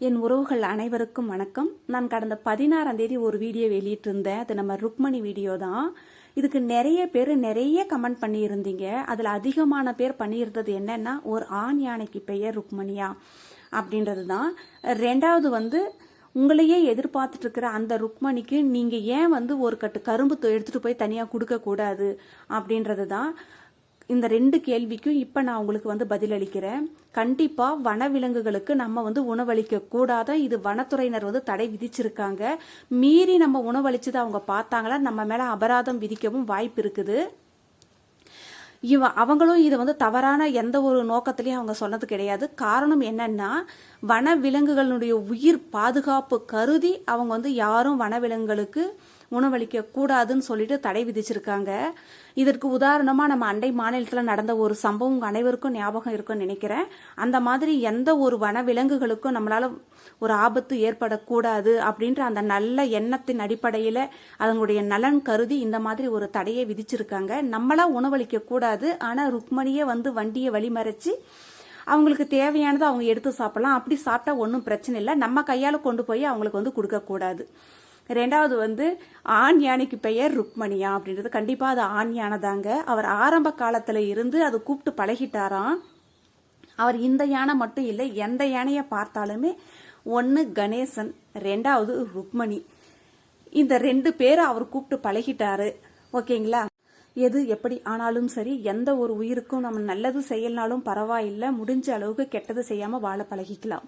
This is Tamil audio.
என் உறவுகள் அனைவருக்கும் வணக்கம். நான் கடந்த பதினாறாம் தேதி ஒரு வீடியோ வெளியிட்டிருந்தேன். அது நம்ம ருக்மணி வீடியோ தான். இதுக்கு நிறைய பேர் நிறைய கமெண்ட் பண்ணியிருந்தீங்க. அதில் அதிகமான பேர் பண்ணியிருந்தது என்னன்னா ஒரு ஆண் யானைக்கு பெயர் ருக்மணியா? அப்படின்றது தான் ரெண்டாவது வந்து உங்களையே எதிர்பார்த்துட்டு இருக்கிற அந்த ருக்மணிக்கு நீங்கள் ஏன் வந்து ஒரு கட்டு கரும்பு தொ- போய் தனியாக கொடுக்கக்கூடாது? அப்படின்றது தான் இந்த ரெண்டு கேள்விக்கும் இப்போ நான் உங்களுக்கு வந்து பதிலளிக்கிறேன் கண்டிப்பாக வனவிலங்குகளுக்கு நம்ம வந்து உணவளிக்க கூடாத? இது வனத்துறையினர் வந்து தடை விதிச்சிருக்காங்க. மீறி நம்ம உணவளிச்சதை அவங்க பார்த்தாங்களா? நம்ம மேலே அபராதம் விதிக்கவும் வாய்ப்பு இருக்குது. இவ அவங்களும் இதை வந்து தவறான எந்த ஒரு நோக்கத்திலையும் அவங்க சொன்னது கிடையாது. காரணம் என்னன்னா வனவிலங்குகளுடைய உயிர் பாதுகாப்பு கருதி அவங்க வந்து யாரும் வனவிலங்குகளுக்கு உணவளிக்க கூடாதுன்னு சொல்லிட்டு தடை விதிச்சிருக்காங்க. இதற்கு உதாரணமா நம்ம அண்டை மாநிலத்தில் நடந்த ஒரு சம்பவம் உங்க அனைவருக்கும் ஞாபகம் இருக்கும்னு நினைக்கிறேன். அந்த மாதிரி எந்த ஒரு வனவிலங்குகளுக்கும் நம்மளால ஒரு ஆபத்து ஏற்படக்கூடாது அப்படின்ற அந்த நல்ல எண்ணத்தின் அடிப்படையில் அதனுடைய நலன் கருதி இந்த மாதிரி ஒரு தடையை விதிச்சிருக்காங்க. நம்மளா உணவளிக்க கூடாது ஆனால் ருக்மணியே வந்து வண்டியை வழிமறைச்சு அவங்களுக்கு தேவையானதை அவங்க எடுத்து சாப்பிடலாம். அப்படி சாப்பிட்டா ஒன்றும் பிரச்சனை இல்லை. நம்ம கையால் கொண்டு போய் அவங்களுக்கு வந்து கொடுக்கக்கூடாது. ரெண்டாவது வந்து ஆண் யானைக்கு பெயர் ருக்மணியா அப்படின்றது. கண்டிப்பாக அது ஆண் யானை தாங்க. அவர் ஆரம்ப காலத்தில் இருந்து அது கூப்பிட்டு பழகிட்டாராம். அவர் இந்த யானை மட்டும் இல்லை எந்த யானையை பார்த்தாலுமே ஒன்று கணேசன் ரெண்டாவது ருக்மணி. இந்த ரெண்டு பேரை அவர் கூப்பிட்டு பழகிட்டாரு. ஓகேங்களா? எது எப்படி ஆனாலும் சரி எந்த ஒரு உயிருக்கும் நம்ம நல்லது செய்யலனாலும் பரவாயில்லை. முடிஞ்ச அளவுக்கு கெட்டது செய்யாமல் வாழ பழகிக்கலாம்.